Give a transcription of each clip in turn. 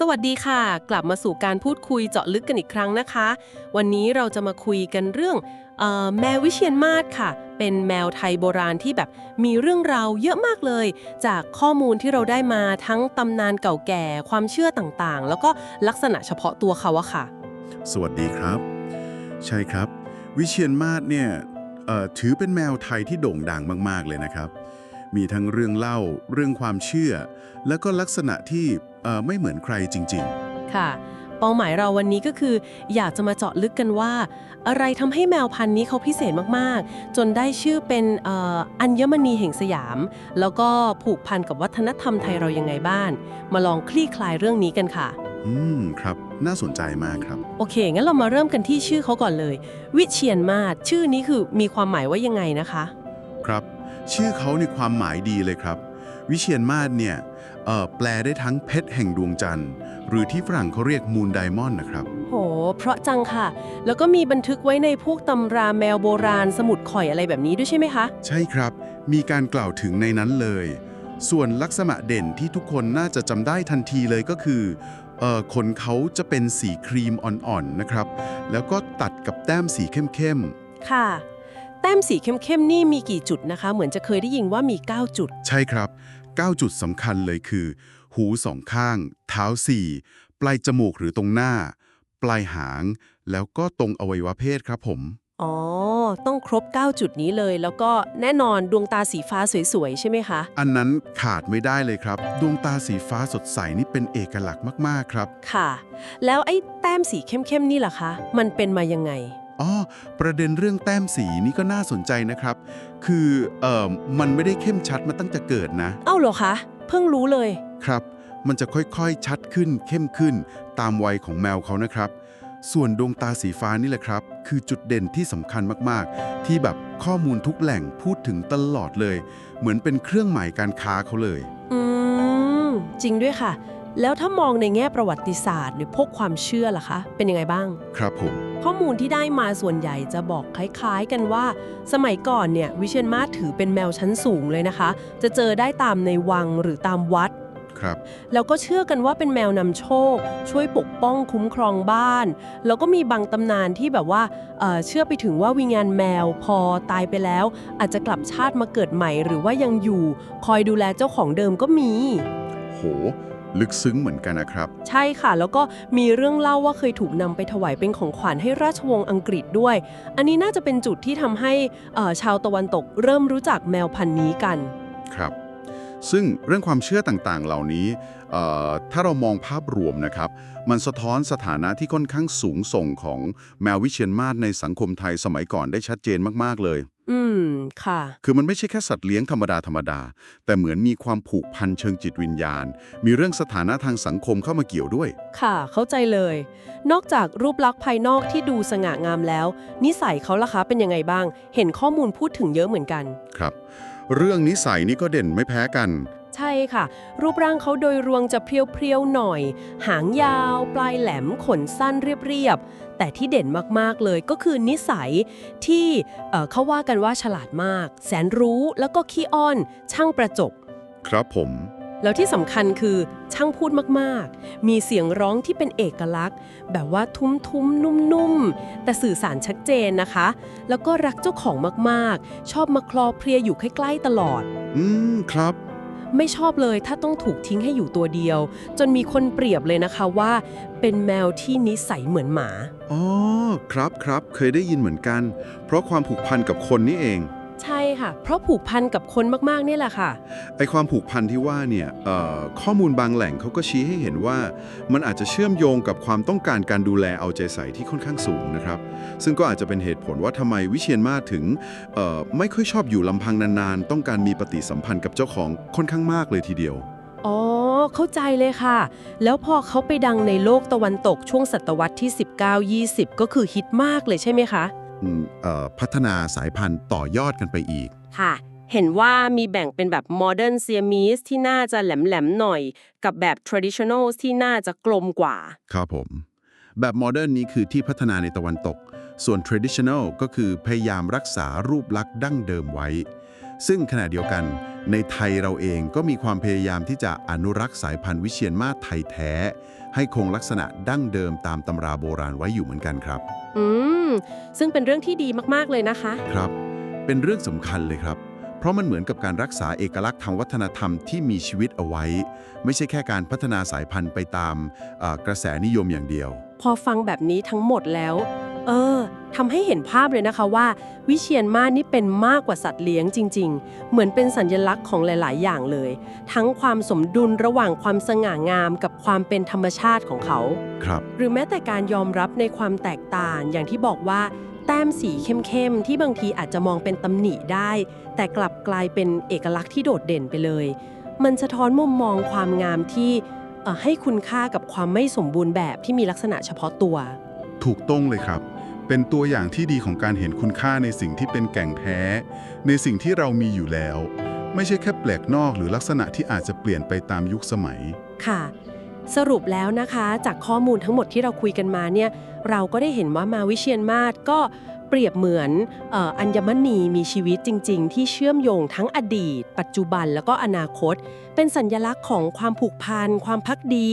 สวัสดีค่ะ กลับมาสู่การพูดคุยเจาะลึกกันอีกครั้งนะคะ วันนี้เราจะมาคุยกันเรื่องออแมววิเชียนมาศค่ะ เป็นแมวไทยโบราณที่แบบมีเรื่องราวเยอะมากเลย จากข้อมูลที่เราได้มาทั้งตำนานเก่าแก่ ความเชื่อต่างๆ แล้วก็ลักษณะเฉพาะตัวเขาอะค่ะ สวัสดีครับ ใช่ครับ วิเชียนมาศเนี่ยถือเป็นแมวไทยที่โด่งดังมากๆเลยนะครับ มีทั้งเรื่องเล่า เรื่องความเชื่อ แล้วก็ลักษณะที่เอ่อไม่เหมือนใครจริงค่ะ เป้าหมายเราวันนี้ก็คือ อยากจะมาเจาะลึกกันว่า อะไรทำให้แมวพันธุ์นี้เขาพิเศษมากๆ จนได้ชื่อเป็นเอ่ออัญมณีแห่งสยาม แล้วก็ผูกพันกับวัฒนธรรมไทยเรายังไงบ้างมาลองคลี่คลายเรื่องนี้กันค่ะๆอืมครับน่าสนใจมากครับ โอเค งั้นเรามาเริ่มกันที่ชื่อเขาก่อนเลย วิเชียนมาศชื่อนี้คือมีความหมายว่ายังไงนะคะ ครับ ชื่อเขาในความหมายดีเลยครับ วิเชียนมาศเนี่ยเอ่อแปลได้ทั้งเพชรแห่งดวงจันทร์ หรือที่ฝรั่งเขาเรียกมูนไดมอนด์นะครับ โห เพราะจังค่ะ แล้วก็มีบันทึกไว้ในพวกตำราแมวโบราณ สมุดข่อยอะไรแบบนี้ด้วยใช่ไหมคะ ใช่ครับ มีการกล่าวถึงในนั้นเลย ส่วนลักษณะเด่นที่ทุกคนน่าจะจำได้ทันทีเลยก็คือเอ่อขนเขาจะเป็นสีครีมอ่อนๆนะครับ แล้วก็ตัดกับแต้มสีเข้มค่ะ แต้มสีเข้มๆนี่มีกี่จุดนะคะ เหมือนจะเคยได้ยินว่ามี 9 จุดๆใช่ครับ 9 จุดสำคัญเลยคือ หูสองข้าง เท้าสี่ปลายจมูกหรือตรงหน้า ปลายหาง แล้วก็ตรงอวัยวะเพศครับผม อ๋อ ต้องครบ 9 จุดนี้เลย แล้วก็แน่นอนดวงตาสีฟ้าสวยๆ ใช่ไหมคะ อันนั้นขาดไม่ได้เลยครับ ดวงตาสีฟ้าสดใสนี่เป็นเอกลักษณ์มากๆครับ ค่ะ แล้วไอ้แต้มสีเข้มๆนี่ล่ะคะ มันเป็นมายังไง อ๋อประเด็นเรื่องแต้มสีนี่ก็น่าสนใจนะครับ คือเอ่อมันไม่ได้เข้มชัดมาตั้งแต่เกิดนะ เอ้าเหรอคะ เพิ่งรู้เลย ครับ มันจะค่อยๆ ชัดขึ้นเข้มขึ้น ตามวัยของแมวเขานะครับ ส่วนดวงตาสีฟ้านี่แหละครับ คือจุดเด่นที่สำคัญมากๆ ที่แบบข้อมูลทุกแหล่งพูดถึงตลอดเลย เหมือนเป็นเครื่องหมายการค้าเขาเลย อืม จริงด้วยค่ะ แล้วถ้ามองในแง่ประวัติศาสตร์ หรือพวกความเชื่อล่ะคะ เป็นยังไงบ้าง ครับผม ข้อมูลที่ได้มาส่วนใหญ่จะบอกคล้ายๆกันว่า สมัยก่อนเนี่ยวิเชียนมาศถือเป็นแมวชั้นสูงเลยนะคะ จะเจอได้ตามในวังหรือตามวัด ครับ แล้วก็เชื่อกันว่าเป็นแมวนำโชค ช่วยปกป้องคุ้มครองบ้าน แล้วก็มีบางตำนานที่แบบว่าเอ่อเชื่อไปถึงว่าวิญญาณแมวพอตายไปแล้ว อาจจะกลับชาติมาเกิดใหม่ หรือว่ายังอยู่ คอยดูแลเจ้าของเดิมก็มี โห ลึกซึ้งเหมือนกันนะครับ ใช่ค่ะ แล้วก็มีเรื่องเล่าว่าเคยถูกนำไปถวายเป็นของขวัญให้ราชวงศ์อังกฤษด้วย อันนี้น่าจะเป็นจุดที่ทำให้เอ่อชาวตะวันตกเริ่มรู้จักแมวพันธุ์นี้กัน ครับ ซึ่งเรื่องความเชื่อต่างๆ เหล่านี้เอ่อถ้าเรามองภาพรวมนะครับ มันสะท้อนสถานะที่ค่อนข้างสูงส่งของแมววิเชียนมาศในสังคมไทยสมัยก่อนได้ชัดเจนมากๆเลย อืม ค่ะ คือมันไม่ใช่แค่สัตว์เลี้ยงธรรมดาธรรมดา แต่เหมือนมีความผูกพันเชิงจิตวิญญาณ มีเรื่องสถานะทางสังคมเข้ามาเกี่ยวด้วย ค่ะ เข้าใจเลย นอกจากรูปลักษณ์ภายนอกที่ดูสง่างามแล้ว นิสัยเขาล่ะคะเป็นยังไงบ้าง เห็นข้อมูลพูดถึงเยอะเหมือนกัน ครับ เรื่องนิสัยนี่ก็เด่นไม่แพ้กัน ใช่ค่ะ รูปร่างเขาโดยรวมจะเพรียวๆหน่อย หางยาว ปลายแหลมขนสั้นเรียบๆ แต่ที่เด่นมากๆเลยก็คือนิสัยที่เอ่อเขาว่ากันว่าฉลาดมาก แสนรู้แล้วก็ขี้อ้อน ช่างประจบ ครับผม แล้วที่สำคัญคือช่างพูดมากๆ มีเสียงร้องที่เป็นเอกลักษณ์ แบบว่าทุ้มๆ นุ่มๆ แต่สื่อสารชัดเจนนะคะ แล้วก็รักเจ้าของมากๆ ชอบมาคลอเพลียอยู่ใกล้ๆตลอด อืมครับ ไม่ชอบเลยถ้าต้องถูกทิ้งให้อยู่ตัวเดียว จนมีคนเปรียบเลยนะคะว่า เป็นแมวที่นิสัยเหมือนหมา อ๋อ ครับครับ เคยได้ยินเหมือนกัน เพราะความผูกพันกับคนนี่เอง ใช่ค่ะ เพราะผูกพันกับคนมากๆนี่แหละค่ะ ไอความผูกพันที่ว่าเนี่ยเอ่อข้อมูลบางแหล่งเขาก็ชี้ให้เห็นว่า มันอาจจะเชื่อมโยงกับความต้องการการดูแลเอาใจใส่ที่ค่อนข้างสูงนะครับ ซึ่งก็อาจจะเป็นเหตุผลว่าทำไมวิเชียนมาศถึงเอ่อไม่ค่อยชอบอยู่ลำพังนานๆ ต้องการมีปฏิสัมพันธ์กับเจ้าของค่อนข้างมากเลยทีเดียว อ๋อ เข้าใจเลยค่ะ แล้วพอเขาไปดังในโลกตะวันตกช่วงศตวรรษที่ 19-20 ก็คือฮิตมากเลยใช่ไหมคะอืมเอ่อ พัฒนาสายพันธุ์ต่อยอดกันไปอีก ค่ะ เห็นว่ามีแบ่งเป็นแบบ Modern Siamese ที่น่าจะแหลมๆหน่อย กับแบบ Traditional ที่น่าจะกลมกว่า ครับผม แบบโมเดิร์นนี้คือที่พัฒนาในตะวันตก ส่วน traditional ก็คือพยายามรักษารูปลักษณ์ดั้งเดิมไว้ ซึ่งขณะเดียวกันในไทยเราเองก็มีความพยายามที่จะอนุรักษ์สายพันธุ์วิเชียนมาศไทยแท้ ให้คงลักษณะดั้งเดิมตามตำราโบราณไว้อยู่เหมือนกันครับ อืม ซึ่งเป็นเรื่องที่ดีมากๆเลยนะคะ ครับ เป็นเรื่องสำคัญเลยครับ เพราะมันเหมือนกับการรักษาเอกลักษณ์ทางวัฒนธรรมที่มีชีวิตเอาไว้ ไม่ใช่แค่การพัฒนาสายพันธุ์ไปตามเอ่อกระแสนิยมอย่างเดียว พอฟังแบบนี้ทั้งหมดแล้ว เออทำให้เห็นภาพเลยนะคะว่า วิเชียนมาศนี่เป็นมากกว่าสัตว์เลี้ยงจริง ๆ เหมือนเป็นสัญลักษณ์ของหลาย ๆ อย่างเลย ทั้งความสมดุลระหว่างความสง่างามกับความเป็นธรรมชาติของเขา ครับ หรือแม้แต่การยอมรับในความแตกต่างอย่างที่บอกว่า แต้มสีเข้ม ๆ ที่บางทีอาจจะมองเป็นตำหนิได้ แต่กลับกลายเป็นเอกลักษณ์ที่โดดเด่นไปเลย มันสะท้อนมุมมองความงามที่เอ่อให้คุณค่ากับความไม่สมบูรณ์แบบที่มีลักษณะเฉพาะตัว ถูกต้องเลยครับ เป็นตัวอย่างที่ดีของการเห็นคุณค่าในสิ่งที่เป็นแก่งแท้ ในสิ่งที่เรามีอยู่แล้ว ไม่ใช่แค่แปลกนอกหรือลักษณะที่อาจจะเปลี่ยนไปตามยุคสมัย ค่ะ สรุปแล้วนะคะ จากข้อมูลทั้งหมดที่เราคุยกันมาเนี่ยเราก็ได้เห็นว่ามาวิเชียนมาศก็เปรียบเหมือนเอ่ออัญมณีมีชีวิตจริง ๆ ที่เชื่อมโยงทั้งอดีต ปัจจุบันแล้วก็อนาคต เป็นสัญญลักษณ์ของความผูกพันความพักดี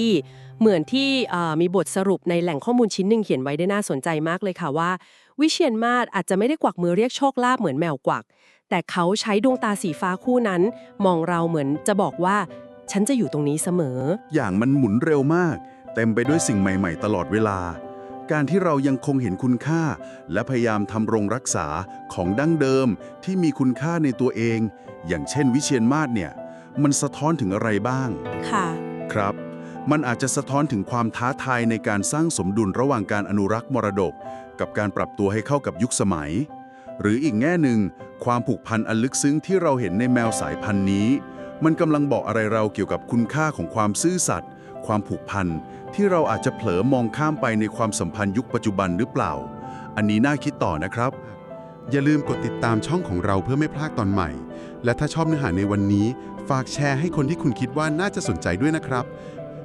เหมือนที่เอ่อมีบทสรุปในแหล่งข้อมูลชิ้นหนึ่งเขียนไว้ได้น่าสนใจมากเลยค่ะว่า วิเชียนมาศอาจจะไม่ได้กวักมือเรียกโชคลาภเหมือนแมวกวัก แต่เขาใช้ดวงตาสีฟ้าคู่นั้น มองเราเหมือนจะบอกว่า ฉันจะอยู่ตรงนี้เสมอ อย่างมันหมุนเร็วมาก เต็มไปด้วยสิ่งใหม่ ๆ ตลอดเวลา การที่เรายังคงเห็นคุณค่า และพยายามทำรงรักษาของดั้งเดิมที่มีคุณค่าในตัวเอง อย่างเช่น วิเชียนมาศเนี่ย มันสะท้อนถึงอะไรบ้าง ค่ะ ครับ มันอาจจะสะท้อนถึงความท้าทายในการสร้างสมดุลระหว่างการอนุรักษ์มรดก กับการปรับตัวให้เข้ากับยุคสมัย หรืออีกแง่หนึ่ง ความผูกพันอันลึกซึ้งที่เราเห็นในแมวสายพันธุ์นี้ มันกำลังบอกอะไรเราเกี่ยวกับคุณค่าของความซื่อสัตย์ความผูกพันที่เราอาจจะเผลอมองข้ามไปในความสัมพันธ์ยุคปัจจุบันหรือเปล่า อันนี้น่าคิดต่อนะครับ อย่าลืมกดติดตามช่องของเราเพื่อไม่พลาดตอนใหม่ และถ้าชอบเนื้อหาในวันนี้ ฝากแชร์ให้คนที่คุณคิดว่าน่าจะสนใจด้วยนะครับ